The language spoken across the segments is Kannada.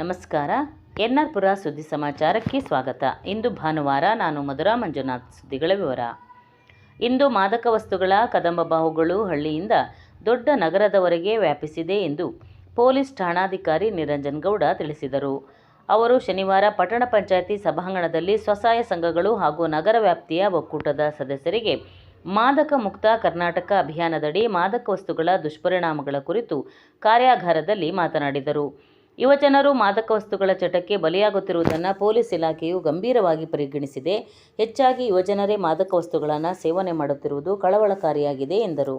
ನಮಸ್ಕಾರ. ಎನ್ಆರ್ ಪುರ ಸುದ್ದಿ ಸಮಾಚಾರಕ್ಕೆ ಸ್ವಾಗತ. ಇಂದು ಭಾನುವಾರ ನಾನು ಮಧುರಾ ಮಂಜುನಾಥ್ ಸುದ್ದಿಗಳ ವಿವರ. ಇಂದು ಮಾದಕ ವಸ್ತುಗಳ ಕದಂಬ ಬಾಹುಗಳು ಹಳ್ಳಿಯಿಂದ ದೊಡ್ಡ ನಗರದವರೆಗೆ ವ್ಯಾಪಿಸಿದೆ ಎಂದು ಪೊಲೀಸ್ ಠಾಣಾಧಿಕಾರಿ ನಿರಂಜನ್ ಗೌಡ ತಿಳಿಸಿದರು. ಅವರು ಶನಿವಾರ ಪಟ್ಟಣ ಪಂಚಾಯಿತಿ ಸಭಾಂಗಣದಲ್ಲಿ ಸ್ವಸಹಾಯ ಸಂಘಗಳು ಹಾಗೂ ನಗರ ವ್ಯಾಪ್ತಿಯ ಒಕ್ಕೂಟದ ಸದಸ್ಯರಿಗೆ ಮಾದಕ ಮುಕ್ತ ಕರ್ನಾಟಕ ಅಭಿಯಾನದಡಿ ಮಾದಕ ವಸ್ತುಗಳ ದುಷ್ಪರಿಣಾಮಗಳ ಕುರಿತು ಕಾರ್ಯಾಗಾರದಲ್ಲಿ ಮಾತನಾಡಿದರು. ಯುವಜನರು ಮಾದಕ ವಸ್ತುಗಳ ಚಟಕ್ಕೆ ಬಲಿಯಾಗುತ್ತಿರುವುದನ್ನು ಪೊಲೀಸ್ ಇಲಾಖೆಯು ಗಂಭೀರವಾಗಿ ಪರಿಗಣಿಸಿದೆ. ಹೆಚ್ಚಾಗಿ ಯುವಜನರೇ ಮಾದಕ ವಸ್ತುಗಳನ್ನು ಸೇವನೆ ಮಾಡುತ್ತಿರುವುದು ಕಳವಳಕಾರಿಯಾಗಿದೆ, ಎಂದರು.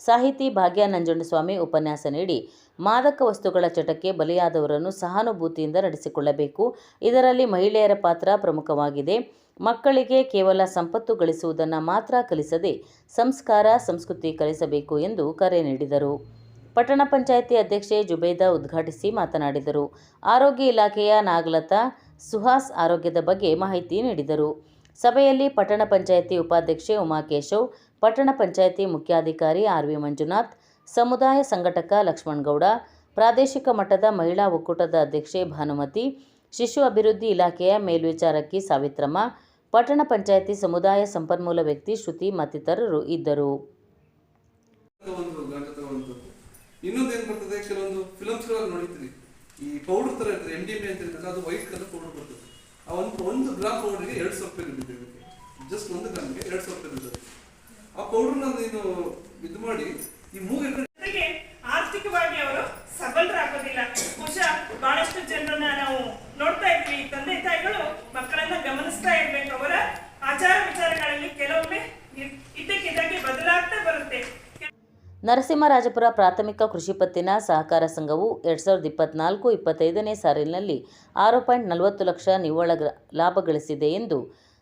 ಸಾಹಿತಿ ಭಾಗ್ಯ ನಂಜುಂಡಸ್ವಾಮಿ ಉಪನ್ಯಾಸ ನೀಡಿ, ಮಾದಕ ವಸ್ತುಗಳ ಚಟಕ್ಕೆ ಬಲಿಯಾದವರನ್ನು ಸಹಾನುಭೂತಿಯಿಂದ ನಡೆಸಿಕೊಳ್ಳಬೇಕು. ಇದರಲ್ಲಿ ಮಹಿಳೆಯರ ಪಾತ್ರ ಪ್ರಮುಖವಾಗಿದೆ. ಮಕ್ಕಳಿಗೆ ಕೇವಲ ಸಂಪತ್ತು ಗಳಿಸುವುದನ್ನು ಮಾತ್ರ ಕಲಿಸದೆ ಸಂಸ್ಕಾರ, ಸಂಸ್ಕೃತಿ ಕಲಿಸಬೇಕು ಎಂದು ಕರೆ ನೀಡಿದರು. ಪಟ್ಟಣ ಪಂಚಾಯಿತಿ ಅಧ್ಯಕ್ಷೆ ಜುಬೇದಾ ಉದ್ಘಾಟಿಸಿ ಮಾತನಾಡಿದರು. ಆರೋಗ್ಯ ಇಲಾಖೆಯ ನಾಗಲತಾ ಸುಹಾಸ್ ಆರೋಗ್ಯದ ಬಗ್ಗೆ ಮಾಹಿತಿ ನೀಡಿದರು. ಸಭೆಯಲ್ಲಿ ಪಟ್ಟಣ ಪಂಚಾಯಿತಿ ಉಪಾಧ್ಯಕ್ಷೆ ಉಮಾಕೇಶವ್, ಪಟ್ಟಣ ಪಂಚಾಯಿತಿ ಮುಖ್ಯಾಧಿಕಾರಿ ಆರ್ ವಿ ಮಂಜುನಾಥ್, ಸಮುದಾಯ ಸಂಘಟಕ ಲಕ್ಷ್ಮಣಗೌಡ, ಪ್ರಾದೇಶಿಕ ಮಟ್ಟದ ಮಹಿಳಾ ಒಕ್ಕೂಟದ ಅಧ್ಯಕ್ಷೆ ಭಾನುಮತಿ, ಶಿಶು ಅಭಿವೃದ್ಧಿ ಇಲಾಖೆಯ ಮೇಲ್ವಿಚಾರಕಿ ಸಾವಿತ್ರಮ್ಮ, ಪಟ್ಟಣ ಪಂಚಾಯಿತಿ ಸಮುದಾಯ ಸಂಪನ್ಮೂಲ ವ್ಯಕ್ತಿ ಶ್ರುತಿ ಮತ್ತಿತರರು ಇದ್ದರು. ಇನ್ನೊಂದು ಏನ್ ಬರ್ತದೆ, ಕೆಲವೊಂದು ಫಿಲಮ್ಸ್ಗಳಲ್ಲಿ ನೋಡಿರ್ತೀರಿ ಈ ಪೌಡರ್ ತರ ಇರ್ತದೆ ಎಂ ಡಿ ಎಂ ಅಂತ ಇರ್ತದೆ, ಅದು ವೈಟ್ ಕಲರ್ ಪೌಡರ್ ಬರ್ತದೆ. ಆ ಒಂದು ಒಂದು ಗ್ರಾಮ್ ಪೌಡರ್ಗೆ ಎರಡು ಸಾವಿರ ರೂಪಾಯಿ ಬಿದ್ದಿದೆ ಜಸ್ಟ್ ಒಂದು ಗ್ರಾಮ್ಗೆ ಎರಡು ಸಾವಿರ ರೂಪಾಯಿ ಬಿದ್ದಿದೆ ಆ ಪೌಡರ್ನ ನೀನು ಇದು ಮಾಡಿ, ಈ ಮೂಗು ಹಿಡ್ಕೊಂಡು ಜೊತೆಗೆ ಆರ್ಥಿಕವಾಗಿ ಅವರು ಸಬಲರಾಗೋದಿಲ್ಲ. ಬಹುಶಃ ಬಹಳಷ್ಟು ಜನರನ್ನ ನಾವು ನೋಡ್ತಾ ಇದ್ವಿ. ತಂದೆ ತಾಯಿಗಳು ಮಕ್ಕಳನ್ನ ಗಮನಿಸ್ತಾ ಇರ್ಬೇಕು. ಅವರ ಆಚಾರ ವಿಚಾರಗಳಲ್ಲಿ ಕೆಲವೊಮ್ಮೆ ನರಸಿಂಹರಾಜಪುರ ಪ್ರಾಥಮಿಕ ಕೃಷಿ ಪತ್ತಿನ ಸಹಕಾರ ಸಂಘವು ಎರಡು ಸಾವಿರದ ಇಪ್ಪತ್ನಾಲ್ಕು ಇಪ್ಪತ್ತೈದನೇ ಸಾಲಿನಲ್ಲಿ ಆರು ಪಾಯಿಂಟ್ ನಲವತ್ತು ಲಕ್ಷ ನಿವ್ವಳ ಲಾಭ ಗಳಿಸಿದೆ ಎಂದು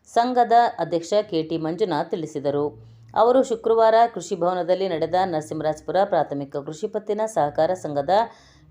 ಸಂಘದ ಅಧ್ಯಕ್ಷ ಕೆಟಿ ಮಂಜುನಾಥ್ ತಿಳಿಸಿದರು. ಅವರು ಶುಕ್ರವಾರ ಕೃಷಿ ಭವನದಲ್ಲಿ ನಡೆದ ನರಸಿಂಹರಾಜಪುರ ಪ್ರಾಥಮಿಕ ಕೃಷಿ ಪತ್ತಿನ ಸಹಕಾರ ಸಂಘದ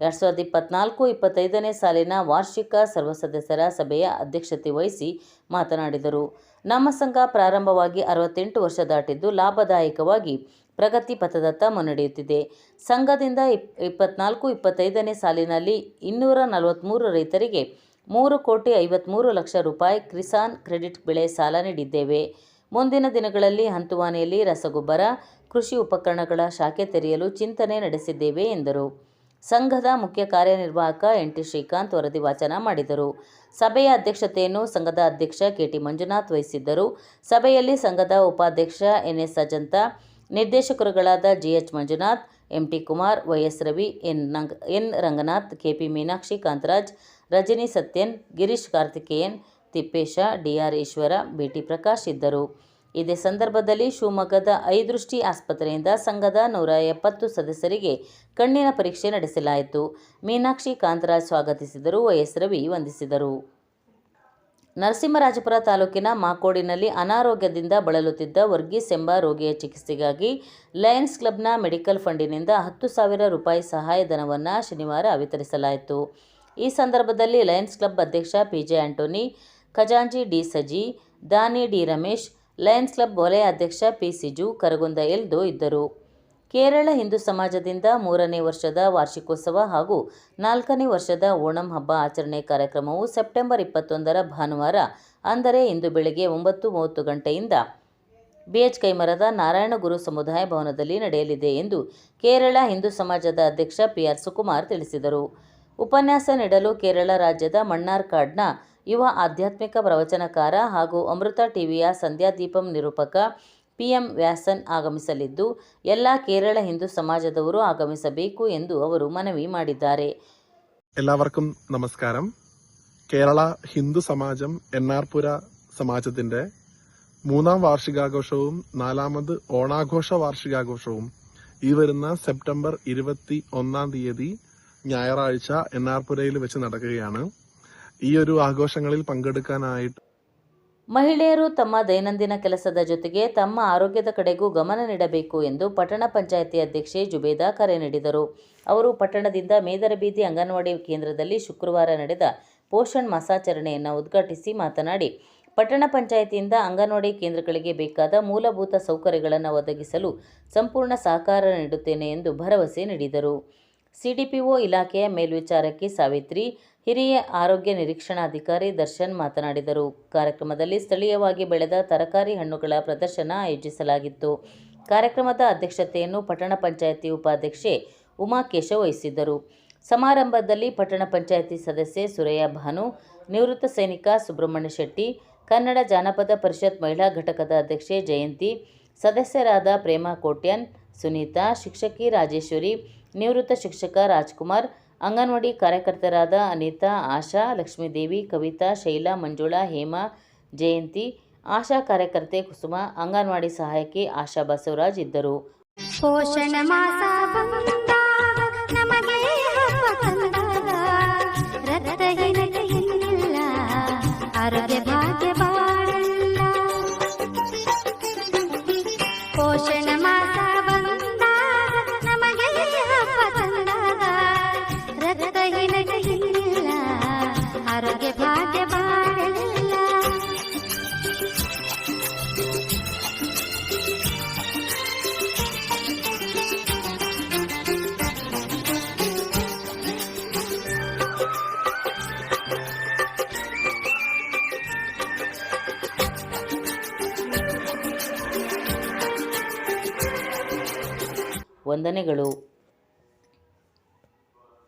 ಎರಡು ಸಾವಿರದ ಇಪ್ಪತ್ನಾಲ್ಕು ಇಪ್ಪತ್ತೈದನೇ ಸಾಲಿನ ವಾರ್ಷಿಕ ಸರ್ವ ಸದಸ್ಯರ ಸಭೆಯ ಅಧ್ಯಕ್ಷತೆ ವಹಿಸಿ ಮಾತನಾಡಿದರು. ನಮ್ಮ ಸಂಘ ಪ್ರಾರಂಭವಾಗಿ ಅರವತ್ತೆಂಟು ವರ್ಷ ದಾಟಿದ್ದು ಲಾಭದಾಯಕವಾಗಿ ಪ್ರಗತಿ ಪಥದತ್ತ ಮುನ್ನಡೆಯುತ್ತಿದೆ. ಸಂಘದಿಂದ ಇಪ್, ಇಪ್ಪತ್ನಾಲ್ಕು, ಇಪ್ಪತ್ತೈದನೇ ಸಾಲಿನಲ್ಲಿ ಇನ್ನೂರ ನಲವತ್ತ್ಮೂರು ರೈತರಿಗೆ ಮೂರು ಕೋಟಿ ಐವತ್ತ್ಮೂರು ಲಕ್ಷ ರೂಪಾಯಿ ಕಿಸಾನ್ ಕ್ರೆಡಿಟ್ ಬೆಳೆ ಸಾಲ ನೀಡಿದ್ದೇವೆ. ಮುಂದಿನ ದಿನಗಳಲ್ಲಿ ಹಂತುವಾನೆಯಲ್ಲಿ ರಸಗೊಬ್ಬರ, ಕೃಷಿ ಉಪಕರಣಗಳ ಶಾಖೆ ತೆರೆಯಲು ಚಿಂತನೆ ನಡೆಸಿದ್ದೇವೆ ಎಂದರು. ಸಂಘದ ಮುಖ್ಯ ಕಾರ್ಯನಿರ್ವಾಹಕ ಎನ್ ಟಿ ಶ್ರೀಕಾಂತ್ ವರದಿ ವಾಚನ ಮಾಡಿದರು. ಸಭೆಯ ಅಧ್ಯಕ್ಷತೆಯನ್ನು ಸಂಘದ ಅಧ್ಯಕ್ಷ ಕೆ ಟಿ ಮಂಜುನಾಥ್ ವಹಿಸಿದ್ದರು. ಸಭೆಯಲ್ಲಿ ಸಂಘದ ಉಪಾಧ್ಯಕ್ಷ N S Ajantha ನಿರ್ದೇಶಕರುಗಳಾದ GH Manjunath, MT Kumar, YS Ravi, N. ನಂಗ್, N. Ranganath, KP Meenakshi Kantharaj, Rajani Sathyan, Girish Karthikeyan, Tippesha, DR Eshwara, BT Prakash ಇದ್ದರು. ಇದೇ ಸಂದರ್ಭದಲ್ಲಿ ಶಿವಮೊಗ್ಗದ ಐದೃಷ್ಟಿ ಆಸ್ಪತ್ರೆಯಿಂದ ಸಂಘದ ನೂರ ಎಪ್ಪತ್ತು ಸದಸ್ಯರಿಗೆ ಕಣ್ಣಿನ ಪರೀಕ್ಷೆ ನಡೆಸಲಾಯಿತು. ಮೀನಾಕ್ಷಿ ಕಾಂತರಾಜ್ ಸ್ವಾಗತಿಸಿದರು ವೈಎಸ್ ವಂದಿಸಿದರು. ನರಸಿಂಹರಾಜಪುರ ತಾಲೂಕಿನ ಮಾಕೋಡಿನಲ್ಲಿ ಅನಾರೋಗ್ಯದಿಂದ ಬಳಲುತ್ತಿದ್ದ ವರ್ಗೀಸ್ ಎಂಬ ರೋಗಿಯ ಚಿಕಿತ್ಸೆಗಾಗಿ ಲಯನ್ಸ್ ಕ್ಲಬ್ನ ಮೆಡಿಕಲ್ ಫಂಡಿನಿಂದ ಹತ್ತು ಸಾವಿರ ರೂಪಾಯಿ ಸಹಾಯಧನವನ್ನು ಶನಿವಾರ ವಿತರಿಸಲಾಯಿತು. ಈ ಸಂದರ್ಭದಲ್ಲಿ ಲಯನ್ಸ್ ಕ್ಲಬ್ ಅಧ್ಯಕ್ಷ ಪಿಜೆ ಆಂಟೋನಿ ಖಜಾಂಜಿ ಡಿ ಸಜಿ, ದಾನಿ ಡಿ ರಮೇಶ್ ಲಯನ್ಸ್ ಕ್ಲಬ್ ವಲಯ ಅಧ್ಯಕ್ಷ ಪಿ ಸಿಜು ಕರಗುಂದ ಎಲ್ದು ಇದ್ದರು. ಕೇರಳ ಹಿಂದೂ ಸಮಾಜದಿಂದ ಮೂರನೇ ವರ್ಷದ ವಾರ್ಷಿಕೋತ್ಸವ ಹಾಗೂ ನಾಲ್ಕನೇ ವರ್ಷದ ಓಣಂ ಹಬ್ಬ ಆಚರಣೆ ಕಾರ್ಯಕ್ರಮವು ಸೆಪ್ಟೆಂಬರ್ ಇಪ್ಪತ್ತೊಂದರ ಭಾನುವಾರ, ಅಂದರೆ ಇಂದು ಬೆಳಗ್ಗೆ ಒಂಬತ್ತು ಮೂವತ್ತು ಗಂಟೆಯಿಂದ ಬಿಎಚ್ ಕೈಮರದ ನಾರಾಯಣಗುರು ಸಮುದಾಯ ಭವನದಲ್ಲಿ ನಡೆಯಲಿದೆ ಎಂದು ಕೇರಳ ಹಿಂದೂ ಸಮಾಜದ ಅಧ್ಯಕ್ಷ ಪಿ ಆರ್ ಸುಕುಮಾರ್ ತಿಳಿಸಿದರು. ಉಪನ್ಯಾಸ ನೀಡಲು ಕೇರಳ ರಾಜ್ಯದ ಮಣ್ಣಾರ್ಕಾಡ್ನ ಯುವ ಆಧ್ಯಾತ್ಮಿಕ ಪ್ರವಚನಕಾರ ಹಾಗೂ ಅಮೃತ ಟಿವಿಯ ಸಂಧ್ಯಾದೀಪಂ ನಿರೂಪಕ ಪಿಎಂ ವ್ಯಾಸನ್ ಆಗಮಿಸಲಿದ್ದು ಎಲ್ಲ ಕೇರಳ ಹಿಂದೂ ಸಮಾಜದವರು ಆಗಮಿಸಬೇಕು ಎಂದು ಅವರು ಮನವಿ ಮಾಡಿದ್ದಾರೆ എല്ലാവർക്കും നമസ്കാരം കേരള ഹിന്ദു സമാജം എന്നാർപുര സമാജത്തിന്റെ മൂന്നാം വാർഷികാഘോഷവും നാലാമത് ഓണാഘോഷ വാർഷികാഘോഷവും ഈ വരുന്ന സെപ്റ്റംബർ ഇരുപത്തി ഒന്നാം തീയതി ഞായറാഴ്ച എന്നാർപുരയിൽ വെച്ച് നടക്കുകയാണ് ഈ ഒരു ആഘോഷങ്ങളിൽ പങ്കെടുക്കാനായിട്ട് ಮಹಿಳೆಯರು ತಮ್ಮ ದೈನಂದಿನ ಕೆಲಸದ ಜೊತೆಗೆ ತಮ್ಮ ಆರೋಗ್ಯದ ಕಡೆಗೂ ಗಮನ ನೀಡಬೇಕು ಎಂದು ಪಟ್ಟಣ ಪಂಚಾಯಿತಿ ಅಧ್ಯಕ್ಷೆ ಜುಬೇದಾ ಕರೆ ನೀಡಿದರು ಅವರು ಪಟ್ಟಣದಿಂದ ಮೇದರಬೀದಿ ಅಂಗನವಾಡಿ ಕೇಂದ್ರದಲ್ಲಿ ಶುಕ್ರವಾರ ನಡೆದ ಪೋಷಣ್ ಮಾಸಾಚರಣೆಯನ್ನು ಉದ್ಘಾಟಿಸಿ ಮಾತನಾಡಿ ಪಟ್ಟಣ ಪಂಚಾಯಿತಿಯಿಂದ ಅಂಗನವಾಡಿ ಕೇಂದ್ರಗಳಿಗೆ ಬೇಕಾದ ಮೂಲಭೂತ ಸೌಕರ್ಯಗಳನ್ನು ಒದಗಿಸಲು ಸಂಪೂರ್ಣ ಸಹಕಾರ ನೀಡುತ್ತೇನೆ ಎಂದು ಭರವಸೆ ನೀಡಿದರು ಸಿಡಿಪಿಒ ಇಲಾಖೆಯ ಮೇಲ್ವಿಚಾರಕಿ ಸಾವಿತ್ರಿ, ಹಿರಿಯ ಆರೋಗ್ಯ ನಿರೀಕ್ಷಣಾಧಿಕಾರಿ ದರ್ಶನ್ ಮಾತನಾಡಿದರು. ಕಾರ್ಯಕ್ರಮದಲ್ಲಿ ಸ್ಥಳೀಯವಾಗಿ ಬೆಳೆದ ತರಕಾರಿ ಹಣ್ಣುಗಳ ಪ್ರದರ್ಶನ ಆಯೋಜಿಸಲಾಗಿತ್ತು. ಕಾರ್ಯಕ್ರಮದ ಅಧ್ಯಕ್ಷತೆಯನ್ನು ಪಟ್ಟಣ ಪಂಚಾಯಿತಿ ಉಪಾಧ್ಯಕ್ಷೆ ಉಮಾಕೇಶ ವಹಿಸಿದ್ದರು. ಸಮಾರಂಭದಲ್ಲಿ ಪಟ್ಟಣ ಪಂಚಾಯಿತಿ ಸದಸ್ಯೆ ಸುರಯ್ಯ ಭಾನು, ನಿವೃತ್ತ ಸೈನಿಕ ಸುಬ್ರಹ್ಮಣ್ಯ ಶೆಟ್ಟಿ, ಕನ್ನಡ ಜಾನಪದ ಪರಿಷತ್ ಮಹಿಳಾ ಘಟಕದ ಅಧ್ಯಕ್ಷೆ ಜಯಂತಿ, ಸದಸ್ಯರಾದ ಪ್ರೇಮಾ ಕೋಟ್ಯಾನ್, ಸುನೀತಾ, ಶಿಕ್ಷಕಿ ರಾಜೇಶ್ವರಿ ನಿವೃತ್ತ ಶಿಕ್ಷಕ ರಾಜ್ಕುಮಾರ್, ಅಂಗನವಾಡಿ ಕಾರ್ಯಕರ್ತರಾದ ಅನಿತಾ, ಆಶಾ, ಲಕ್ಷ್ಮೀದೇವಿ, ಕವಿತಾ, ಶೈಲಾ, ಮಂಜುಳಾ, ಹೇಮಾ, ಜಯಂತಿ, ಆಶಾ ಕಾರ್ಯಕರ್ತೆ ಕುಸುಮ, ಅಂಗನವಾಡಿ ಸಹಾಯಕಿ ಆಶಾ ಬಸವರಾಜ್ ಇದ್ದರು. ಪೋಷಣ ವಂದನೆಗಳು.